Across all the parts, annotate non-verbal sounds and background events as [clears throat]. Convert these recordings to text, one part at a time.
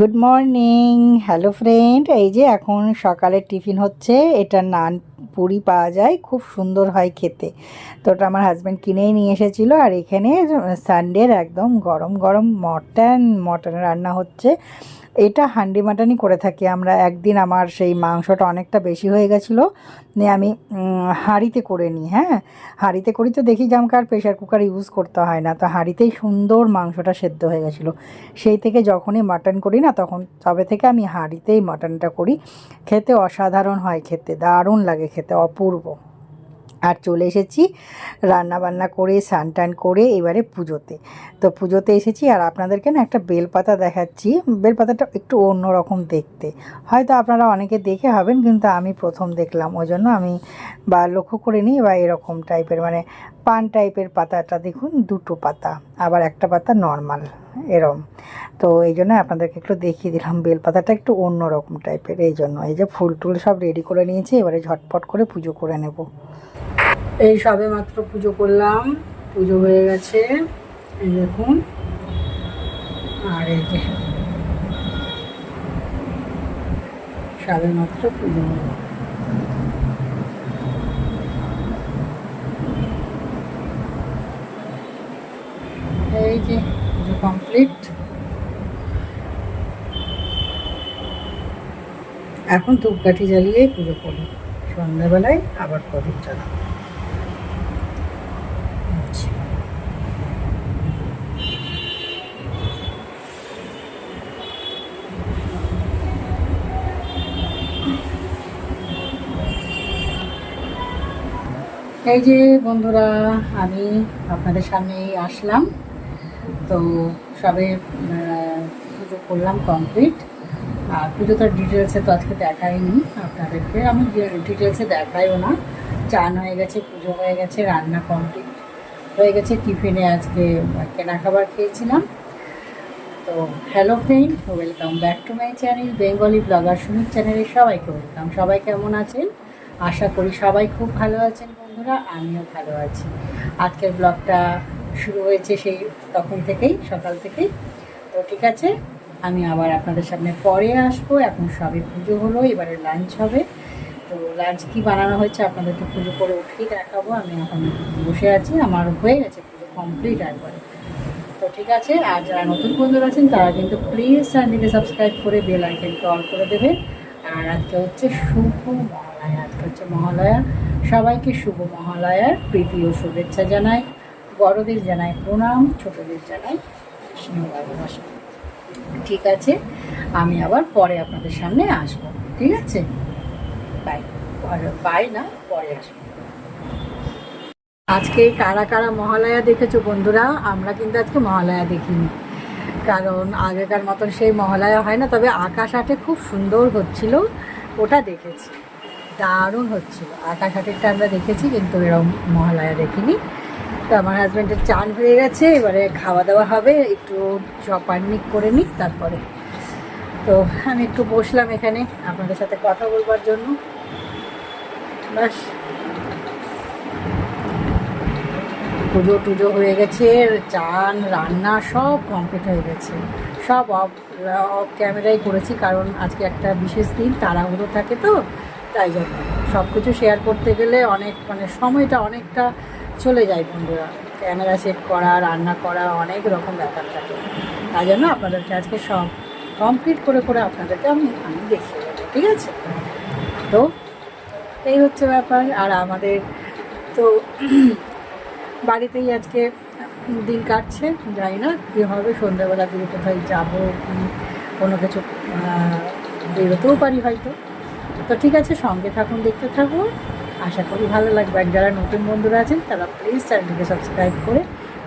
Good morning hello friend এই যে এখন সকালের টিফিন হচ্ছে। এটা নান পুরি পাওয়া যায়। খুব সুন্দর হয় খেতে। তো ওটা আমার হাজব্যান্ড কিনেই নিয়ে এসেছিল। আর এখানে সানডের একদম গরম গরম মটন মটন রান্না হচ্ছে। এটা হান্ডি মাটনই করে থাকি আমরা। একদিন আমার সেই মাংসটা অনেকটা বেশি হয়ে গেছিল। নিয়ে আমি হাঁড়িতে করে নিই হ্যাঁ? হাঁড়িতে করি তো দেখি যে আমাকে আর প্রেশার কুকার ইউজ করতে হয় না। তো হাঁড়িতেই সুন্দর মাংসটা সেদ্ধ হয়ে গেছিল। সেই থেকে যখনই মাটন করি না, তখন তবে থেকে আমি হাঁড়িতেই মাটনটা করি। খেতে অসাধারণ হয়, খেতে দারুণ লাগে, খেতে অপূর্ব। আর চলে এসেছি রান্না বান্না করে স্নান টান করে, এবারে পুজোতে। তো পুজোতে এসেছি আর আপনাদেরকে না একটা বেলপাতা দেখাচ্ছি। বেলপাতাটা একটু অন্যরকম দেখতে। হয়তো আপনারা অনেকে দেখে হবেন, কিন্তু আমি প্রথম দেখলাম। ওই জন্য আমি বা লক্ষ্য করে নিই বা এরকম টাইপের মানে পান টাইপের পাতাটা দেখুন, দুটো পাতা, আবার একটা পাতা নর্মাল, এরম। তো এই জন্য আপনাদেরকে একটু দেখিয়ে দিলাম, বেলপাতাটা একটু অন্যরকম টাইপের, এই জন্য। এই যে ফুল টুল সব রেডি করে নিয়েছি, এবারে ঝটপট করে পুজো করে নেব। এই সবে মাত্র পুজো করলাম, পুজো হয়ে গেছে, এই দেখুন। আর এই যে সবে মাত্র পুজো এই যে পুজো এখন ধূপকাঠি জ্বালিয়েই পুজো করি। সন্ধ্যাবেলায় আবার প্রদীপ জ্বালাবো আচ্ছা। এই যে বন্ধুরা, আমি আপনাদের সামনেই আসলাম। তো সবে পুজো করলাম কমপ্লিট আর পুজো পুজোটার ডিটেলসে তো আজকে দেখাইনি আপনাদেরকে। আমি ডিটেলসে দেখাইও না, চান হয়ে গেছে, পুজো হয়ে গেছে, রান্না কমপ্লিট হয়ে গেছে টিফিনে আজকে কেনা খাবার খেয়েছিলাম। তো hello friend welcome back to my channel Bengali blogger Sumit চ্যানেলে সবাইকে ওয়েলকাম সবাই কেমন আছেন? আশা করি সবাই খুব ভালো আছেন বন্ধুরা, আমিও ভালো আছি। আজকের ব্লগটা শুরু হয়েছে সেই তখন থেকেই, সকাল থেকেই। তো ঠিক আছে, আমি আবার আপনাদের সামনে পরে আসব। এখন সবে পুজো হলো, এবারে লাঞ্চ হবে। তো লাঞ্চ কি বানানো হয়েছে আপনাদেরকে পুজো করে উঠেই দেখাবো। আমি এখন বসে আছি, আমার হয়ে গেছে পুজো কমপ্লিট একবারে। তো ঠিক আছে, আর যারা নতুন বন্ধুরা আছেন, তারা কিন্তু প্লিজ চ্যানেলটিকে সাবস্ক্রাইব করে বেল আইকনকে অন করে দেবে আর আজকে হচ্ছে শুভ মহালয়া, আজকে হচ্ছে মহালয়া। সবাইকে শুভ মহালয়ার প্রীতি ও শুভেচ্ছা জানাই। বড়দের জানাই, প্রণাম, ছোটদের জানাই ভালোবাসা ঠিক আছে, আমি আবার পরে আপনাদের সামনে আসব, ঠিক আছে? বাই বাই না, পরে আসব। আজকে কারা কারা মহালয়া দেখেছ বন্ধুরা? আমরা কিন্তু আজকে মহালয়া দেখিনি। কারণ আগেকার মতন সেই মহালয়া হয় না, তবে আকাশ আটে খুব সুন্দর হচ্ছিল, ওটা দেখেছি। দারুণ হচ্ছিল। আকাশ আটেরটা আমরা দেখেছি, কিন্তু এরকম মহালয়া দেখিনি। তো আমার হাজব্যান্ডের চান হয়ে গেছে, এবারে খাওয়া দাওয়া হবে, একটু চপারনিক করে নিক তারপরে। তো আমি একটু বসলাম এখানে, আপনাদের সাথে কথা বলবার জন্য। বাস। পুজো টুজো হয়ে গেছে, চান, রান্না সব কমপ্লিট হয়ে গেছে। সব অফ অফ ক্যামেরাই করেছি, কারণ আজকে একটা বিশেষ দিন, তাড়াহুড়ো থাকে তো, তাই জন্য। সব কিছু শেয়ার করতে গেলে অনেক মানে সময়টা অনেকটা চলে যায় বন্ধুরা। ক্যামেরা সেট করা, রান্না করা, অনেক রকম ব্যাপার থাকে। তাই জন্য আপনাদেরকে আজকে সব কমপ্লিট করে করে আপনাদেরকে আমি আমি দেখিয়ে দেবো, ঠিক আছে? তো এই হচ্ছে ব্যাপার। আর আমাদের তো [clears throat] বাড়িতেই আজকে দিন কাটছে যাই না কী হবে, সন্ধ্যাবেলা দিয়ে কোথায় যাব, কি কোনো কিছু বেরোতেও পারি হয়তো। তো ঠিক আছে, সঙ্গে থাকুন, দেখতে থাকুন। আশা করি ভালো লাগবে। আর যারা নতুন বন্ধুরা আছেন, তারা প্লিজ চ্যানেলটিকে সাবস্ক্রাইব করে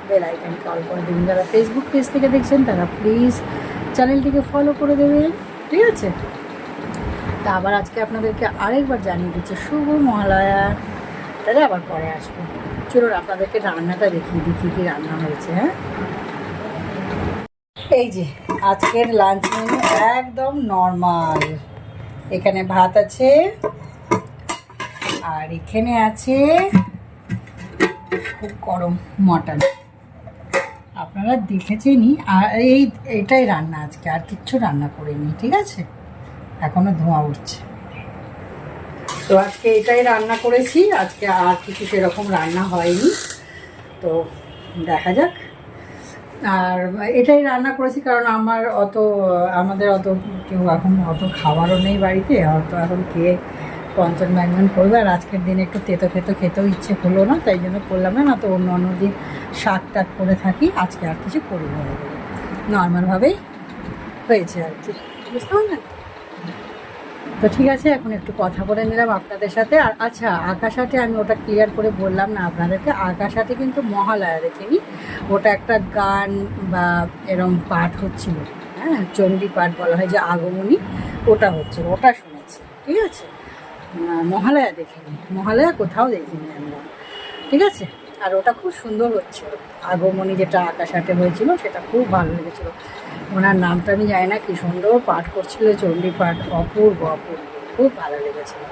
বেল আইকন কল করে দেবেন। যারা ফেসবুক পেজ থেকে দেখছেন, তারা প্লিজ চ্যানেলটিকে ফলো করে দেবেন। ঠিক আছে? তা আবার আজকে আপনাদেরকে আরেকবার জানিয়ে দিচ্ছে, শুভ মহালয়া। তাহলে আবার পরে আসব। চলুন, আপনাদেরকে রান্নাটা দেখিয়ে দিই, কী কী রান্না হয়েছে হ্যাঁ? এই যে, আজকের লাঞ্চ মেনু একদম নর্মাল এখানে ভাত আছে আর এখানে আছে খুব গরম মটন। আপনারা দেখেছেনই, আর এই, এটাই রান্না আজকে, আর কিচ্ছু রান্না করিনি, ঠিক আছে? এখনও ধোঁয়া উঠছে। তো আজকে এটাই রান্না করেছি, আজকে আর কিছু সেরকম রান্না হয়নি। তো দেখা যাক। আর এটাই রান্না করেছি, কারণ আমার অত, আমাদের অত কেউ এখন অত খাবারও নেই বাড়িতে অত এখন কে পঞ্চম ব্যঞ্জন করবে, আর আজকের দিন একটু তেতো ফেতো খেতেও ইচ্ছে হলো না, তাই জন্য করলাম না তো অন্য অন্য দিন শাক টাক করে থাকি, আজকে আর কিছু করি না। নর্মালভাবেই হয়েছে আর কি। বুঝতে পারলেন? তো ঠিক আছে, এখন একটু কথা বলে নিলাম আপনাদের সাথে। আর আচ্ছা আকাশাটে আমি ওটা ক্লিয়ার করে বললাম না আপনাদেরকে, আকাশাটে কিন্তু মহালয়া দেখিনি। ওটা একটা গান বা এরম পাঠ হচ্ছিল হ্যাঁ চণ্ডী পাঠ বলা হয়, যে আগমনী, ওটা হচ্ছিল, ওটা শুনেছি, ঠিক আছে? মহালয়া দেখিনি। মহালয়া কোথাও দেখিনি আমরা। ঠিক আছে? আর ওটা খুব সুন্দর হচ্ছিল। আগমনী যেটা আকাশাটে হয়েছিল, সেটা খুব ভালো লেগেছিল। ওনার নামটা আমি জানি না, কি সুন্দর পাঠ করছিল চণ্ডী পাঠ। অপূর্ব অপূর্ব। খুব ভালো লেগেছিল।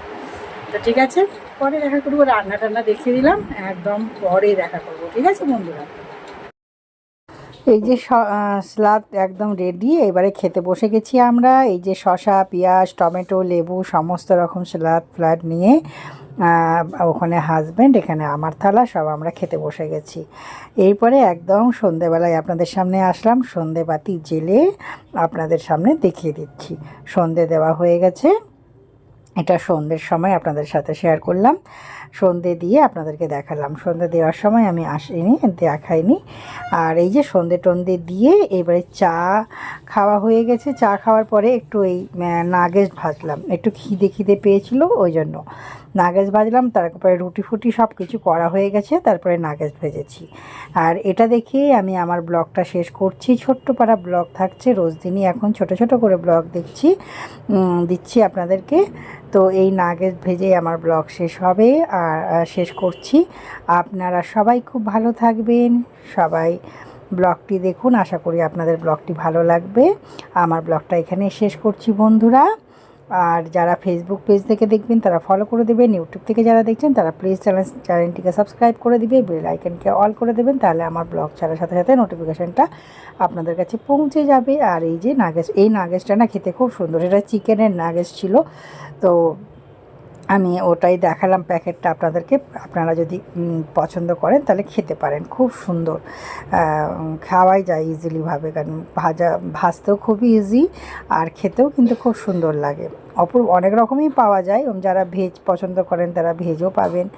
তো ঠিক আছে, পরে দেখা করব, রান্না টান্না দেখিয়ে দিলাম। একদম পরে দেখা করব। ঠিক আছে, বন্ধুরা? এই যে স্লাদ একদম রেডি এবারে খেতে বসে গেছি আমরা। এই যে শসা, পেঁয়াজ, টমেটো, লেবু, সমস্ত রকম স্লাদ ফ্লাদ নিয়ে ওখানে হাজব্যান্ড এখানে আমার থালা, সব আমরা খেতে বসে গেছি। এরপরে একদম সন্ধেবেলায় আপনাদের সামনে আসলাম। সন্ধে বাতি জেলে আপনাদের সামনে দেখিয়ে দিচ্ছি। সন্ধে দেওয়া হয়ে গেছে। এটা সন্ধ্যের সময় আপনাদের সাথে শেয়ার করলাম। সন্ধে দিয়ে আপনাদেরকে দেখালাম। সন্ধে দেওয়ার সময় আমি আসিনি দেখাইনি আর এই যে সন্ধে টন্ধে দিয়ে এবারে চা খাওয়া হয়ে গেছে। চা খাওয়ার পরে একটু এই নাগেজ ভাজলাম। একটু খিদে খিদে পেয়েছিল, ওই জন্য। নাগেজ ভাজলাম তারপরে রুটি ফুটি সব কিছু করা হয়ে গেছে, তারপরে নাগেজ ভেজেছি। আর এটা দেখে আমি আমার ব্লগটা শেষ করছি। ছোট্ট পাড়া ব্লগ থাকছে, রোজ দিনই এখন ছোট ছোট করে ব্লগ দেখছি দিচ্ছি আপনাদেরকে। তো এই নাগেজ ভেজেই আমার ব্লগ শেষ হবে, আর শেষ করছি। আপনারা সবাই খুব ভালো থাকবেন। সবাই ব্লগটি দেখুন, আশা করি আপনাদের ব্লগটি ভালো লাগবে। আমার ব্লগটা এখানে শেষ করছি, বন্ধুরা। আর যারা ফেসবুক পেজ থেকে দেখবেন, তারা ফলো করে দেবেন। ইউটিউব থেকে যারা দেখছেন, তারা প্লিজ চ্যানেল চ্যানেলটিকে সাবস্ক্রাইব করে দিবে বেল আইকনকে অল করে দেবেন, তাহলে আমার ব্লগ ছাড়ার সাথে সাথে নোটিফিকেশানটা আপনাদের কাছে পৌঁছে যাবে। আর এই যে নাগেস এই নাগেসটা না খেতে খুব সুন্দর। এটা চিকেনের নাগেস ছিল। তো আমি ওটাই দেখালাম প্যাকেটটা আপনাদেরকে। আপনারা যদি পছন্দ করেন, তাহলে খেতে পারেন। খুব সুন্দর। খাওয়াই যায় ইজিলিভাবে কারণ ভাজা, ভাজতেও খুবই ইজি আর খেতেও কিন্তু খুব সুন্দর লাগে। অপূর্ব, অনেক রকমই পাওয়া যায়। যারা ভেজ পছন্দ করেন, তারা ভেজও পাবেন।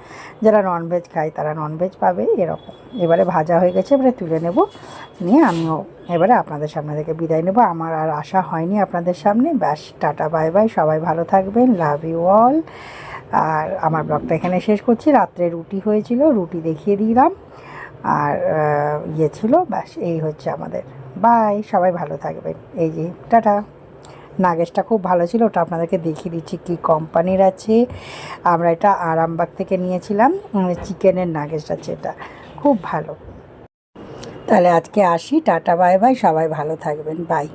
যারা ননভেজ খায়, তারা ননভেজ পাবে, এরকম। এবারে ভাজা হয়ে গেছে, এবারে তুলে নেব। নিয়ে আমিও এবারে আপনাদের সামনে থেকে বিদায় নেব। আমার আর আশা হয়নি আপনাদের সামনে। ব্যাস, টাটা, বাই বাই। সবাই ভালো থাকবেন। লাভ ইউ অল আর আমার ব্লগটা এখানে শেষ করছি। রাত্রে রুটি হয়েছিল, রুটি দেখিয়ে দিলাম। আর ইয়ে ছিল, ব্যাস, এই হচ্ছে আমাদের। বাই, সবাই ভালো থাকবেন। এই যে, টাটা। নাগেশটা খুব ভালো ছিল, ওটা আপনাদেরকে দেখিয়ে দিচ্ছি কী কোম্পানির আছে। আমরা এটা আরামবাগ থেকে নিয়েছিলাম চিকেনের নাগেশ আছে এটা। খুব ভালো। তাহলে আজকে আসি, টাটা, বাই বাই, সবাই ভালো থাকবেন, বাই।